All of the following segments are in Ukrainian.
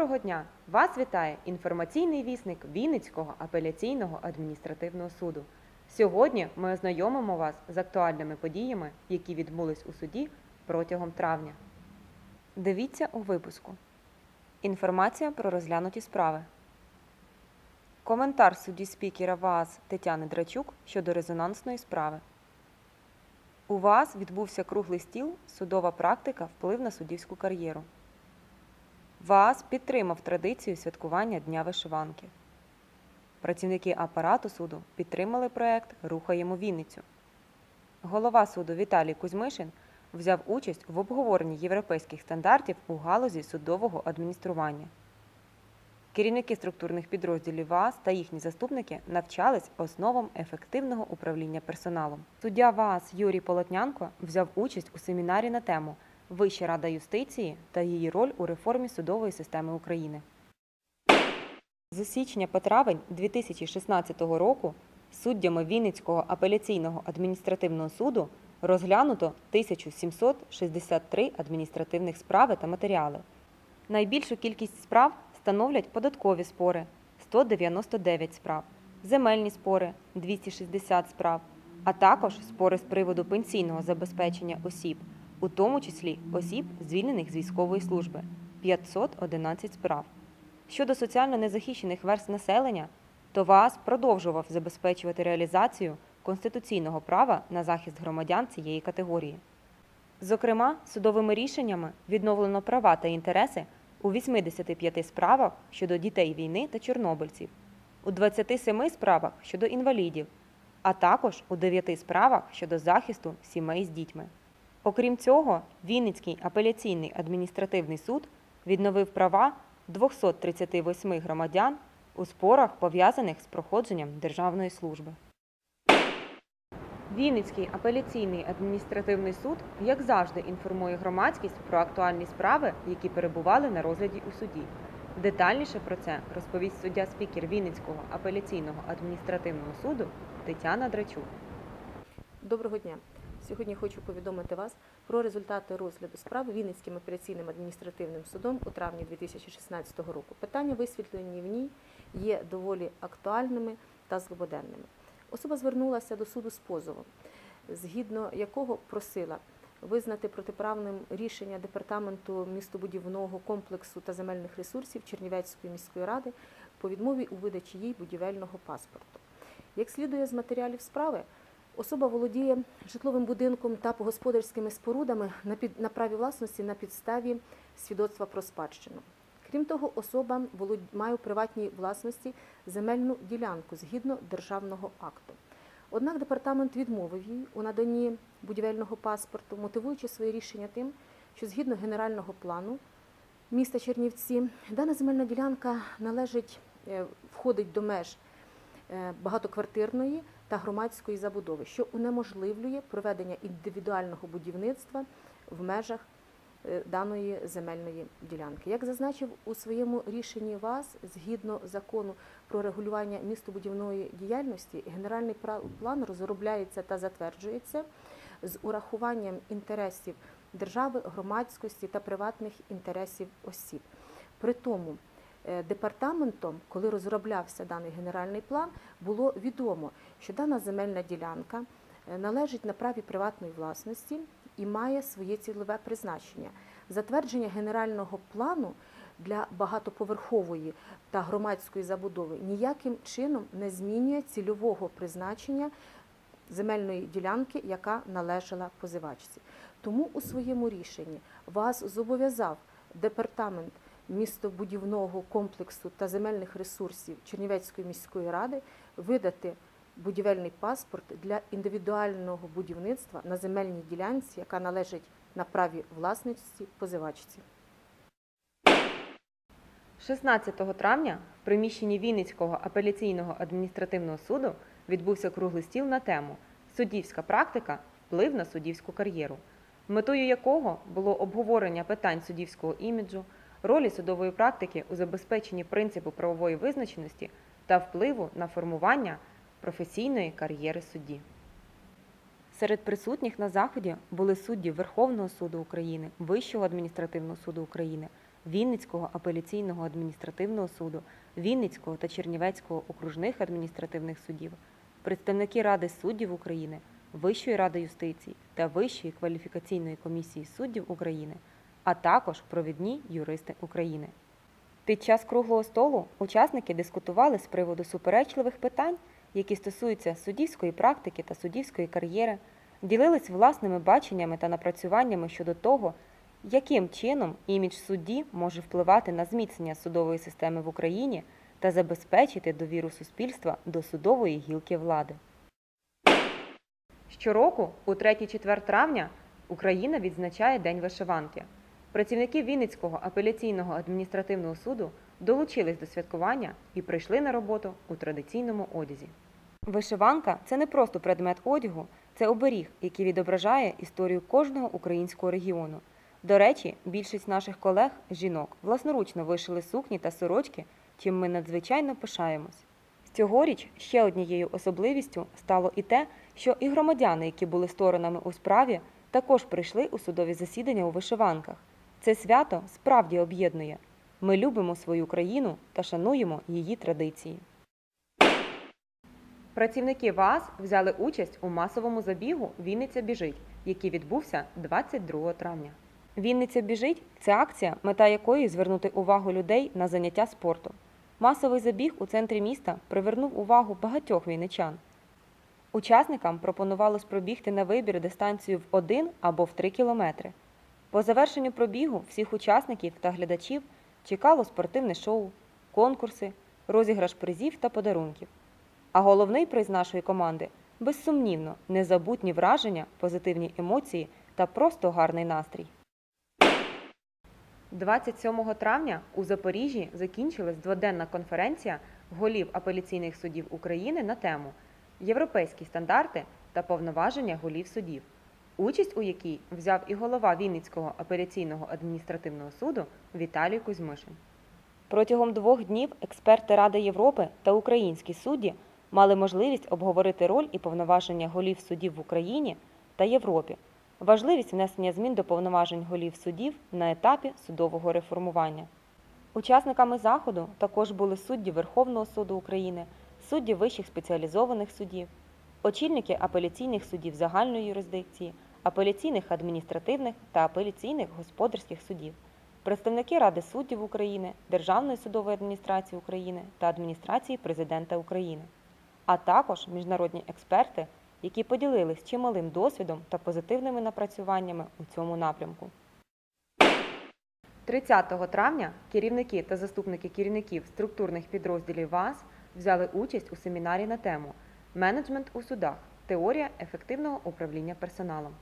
Доброго дня! Вас вітає інформаційний вісник Вінницького апеляційного адміністративного суду. Сьогодні ми ознайомимо вас з актуальними подіями, які відбулись у суді протягом травня. Дивіться у випуску. Інформація про розглянуті справи. Коментар судді спікера ВААС Тетяни Драчук щодо резонансної справи. У ВААС відбувся круглий стіл Судова практика вплив на суддівську кар'єру. ВААС підтримав традицію святкування Дня вишиванки. Працівники апарату суду підтримали проект Рухаємо Вінницю. Голова суду Віталій Кузьмишин взяв участь в обговоренні європейських стандартів у галузі судового адміністрування. Керівники структурних підрозділів ВААС та їхні заступники навчались основам ефективного управління персоналом. Суддя ВААС Юрій Полотнянко взяв участь у семінарі на тему Вища рада юстиції та її роль у реформі судової системи України. З січня по травень 2016 року суддями Вінницького апеляційного адміністративного суду розглянуто 1763 адміністративних справи та матеріали. Найбільшу кількість справ становлять податкові спори 199 справ, земельні спори 260 справ, а також спори з приводу пенсійного забезпечення осіб, у тому числі осіб, звільнених з військової служби 511 справ. Щодо соціально незахищених верст населення, то ВААС продовжував забезпечувати реалізацію конституційного права на захист громадян цієї категорії. Зокрема, судовими рішеннями відновлено права та інтереси у 85 справах щодо дітей війни та чорнобильців, у 27 справах щодо інвалідів, а також у 9 справах щодо захисту сімей з дітьми. Окрім цього, Вінницький апеляційний адміністративний суд відновив права 238 громадян у спорах, пов'язаних з проходженням державної служби. Вінницький апеляційний адміністративний суд, як завжди, інформує громадськість про актуальні справи, які перебували на розгляді у суді. Детальніше про це розповість суддя спікер Вінницького апеляційного адміністративного суду Тетяна Драчук. Доброго дня. Сьогодні хочу повідомити вас про результати розгляду справи Вінницьким апеляційним адміністративним судом у травні 2016 року. Питання, висвітлені в ній, є доволі актуальними та злободенними. Особа звернулася до суду з позовом, згідно якого просила визнати протиправним рішення департаменту містобудівного комплексу та земельних ресурсів Чернівецької міської ради по відмові у видачі їй будівельного паспорту. Як слідує з матеріалів справи, Особа володіє житловим будинком та господарськими спорудами на, під, на праві власності на підставі свідоцтва про спадщину. Крім того, особа волод... має у приватній власності земельну ділянку згідно державного акту. Однак департамент відмовив їй у наданні будівельного паспорту, мотивуючи своє рішення тим, що згідно генерального плану міста Чернівці дана земельна ділянка належить, е, входить до меж е, багатоквартирної та громадської забудови, що унеможливлює проведення індивідуального будівництва в межах е, даної земельної ділянки. Як зазначив у своєму рішенні ВАЗ, згідно закону про регулювання містобудівної діяльності, генеральний план розробляється та затверджується з урахуванням інтересів держави, громадськості та приватних інтересів осіб. При тому департаментом, коли розроблявся даний генеральний план, було відомо, що дана земельна ділянка е, належить на праві приватної власності і має своє цільове призначення. Затвердження генерального плану для багатоповерхової та громадської забудови ніяким чином не змінює цільового призначення земельної ділянки, яка належала позивачці. Тому у своєму рішенні вас зобов'язав департамент містобудівного комплексу та земельних ресурсів Чернівецької міської ради видати будівельний паспорт для індивідуального будівництва на земельній ділянці, яка належить на праві власності позивачці. 16 травня в приміщенні Вінницького апеляційного адміністративного суду відбувся круглий стіл на тему Суддівська практика вплив на суддівську кар'єру, метою якого було обговорення питань суддівського іміджу, ролі судової практики у забезпеченні принципу правової визначеності та впливу на формування професійної кар'єри судді. Серед присутніх на заході були судді Верховного суду України, Вищого адміністративного суду України, Вінницького апеляційного адміністративного суду, Вінницького та Чернівецького окружних адміністративних судів, представники Ради суддів України, Вищої ради юстиції та Вищої кваліфікаційної комісії суддів України, а також провідні юристи України. Під час круглого столу учасники дискутували з приводу суперечливих питань, які стосуються суддівської практики та суддівської кар'єри, ділились власними баченнями та напрацюваннями щодо того, яким чином імідж судді може впливати на зміцнення судової системи в Україні та забезпечити довіру суспільства до судової гілки влади. Щороку, у 3-4 травня, Україна відзначає День вишиванки. Працівники Вінницького апеляційного адміністративного суду долучились до святкування і прийшли на роботу у традиційному одязі. Вишиванка це не просто предмет одягу, це оберіг, який відображає історію кожного українського регіону. До речі, більшість наших колег, жінок, власноручно вишили сукні та сорочки, чим ми надзвичайно пишаємось. Цьогоріч ще однією особливістю стало і те, що і громадяни, які були сторонами у справі, також прийшли у судові засідання у вишиванках. Це свято справді об'єднує. Ми любимо свою країну та шануємо її традиції. Працівники ВАЗ взяли участь у масовому забігу Вінниця біжить, який відбувся 22 травня. Вінниця біжить це акція, мета якої звернути увагу людей на заняття спортом. Масовий забіг у центрі міста привернув увагу багатьох вінничан. Учасникам пропонувалось пробігти на вибір дистанцію в 1 або в 3 кілометри. По завершенню пробігу всіх учасників та глядачів чекало спортивне шоу, конкурси, розіграш призів та подарунків. А головний приз нашої команди безсумнівно незабутні враження, позитивні емоції та просто гарний настрій. 27 травня у Запоріжжі закінчилась дводенна конференція голів апеляційних судів України на тему Європейські стандарти та повноваження голів судів, участь у якій взяв і голова Вінницького апеляційного адміністративного суду Віталій Кузьмишин. Протягом двох днів експерти Ради Європи та українські судді мали можливість обговорити роль і повноваження голів судів в Україні та Європі, важливість внесення змін до повноважень голів судів на етапі судового реформування. Учасниками заходу також були судді Верховного суду України, судді вищих спеціалізованих судів, очільники апеляційних судів загальної юрисдикції, апеляційних адміністративних та апеляційних господарських судів, представники Ради суддів України, Державної судової адміністрації України та адміністрації Президента України, а також міжнародні експерти, які поділились чималим досвідом та позитивними напрацюваннями у цьому напрямку. 30 травня керівники та заступники керівників структурних підрозділів ВАЗ взяли участь у семінарі на тему Менеджмент у судах. Теорія ефективного управління персоналом.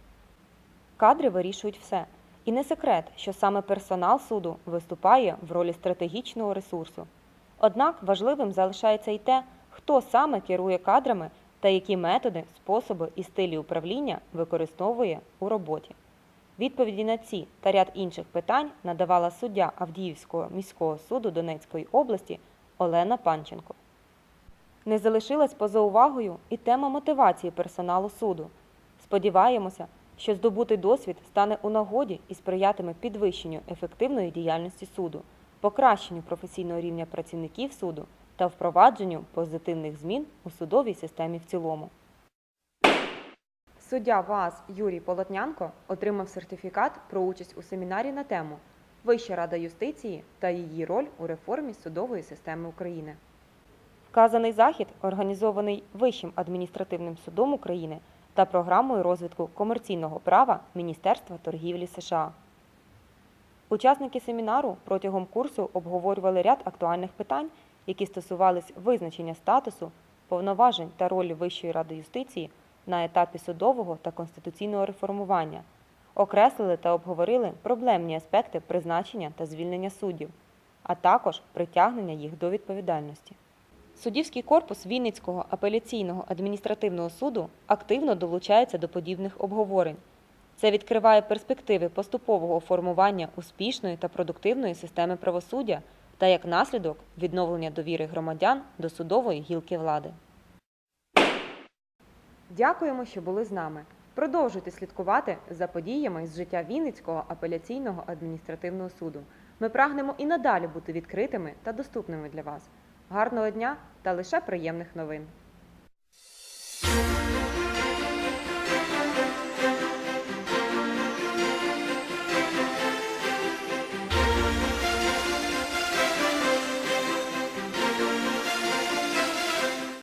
Кадри вирішують все. І не секрет, що саме персонал суду виступає в ролі стратегічного ресурсу. Однак важливим залишається й те, хто саме керує кадрами та які методи, способи і стилі управління використовує у роботі. Відповіді на ці та ряд інших питань надавала суддя Авдіївського міського суду Донецької області Олена Панченко. Не залишилась поза увагою і тема мотивації персоналу суду. Сподіваємося, що здобутий досвід стане у нагоді і сприятиме підвищенню ефективної діяльності суду, покращенню професійного рівня працівників суду та впровадженню позитивних змін у судовій системі в цілому. Суддя ВАЗ Юрій Полотнянко отримав сертифікат про участь у семінарі на тему Вища рада юстиції та її роль у реформі судової системи України. Вказаний захід організований Вищим адміністративним судом України та програмою розвитку комерційного права Міністерства торгівлі США. Учасники семінару протягом курсу обговорювали ряд актуальних питань, які стосувались визначення статусу, повноважень та ролі Вищої ради юстиції на етапі судового та конституційного реформування, окреслили та обговорили проблемні аспекти призначення та звільнення суддів, а також притягнення їх до відповідальності. Суддівський корпус Вінницького апеляційного адміністративного суду активно долучається до подібних обговорень. Це відкриває перспективи поступового формування успішної та продуктивної системи правосуддя та як наслідок відновлення довіри громадян до судової гілки влади. Дякуємо, що були з нами. Продовжуйте слідкувати за подіями з життя Вінницького апеляційного адміністративного суду. Ми прагнемо і надалі бути відкритими та доступними для вас. Гарного дня та лише приємних новин!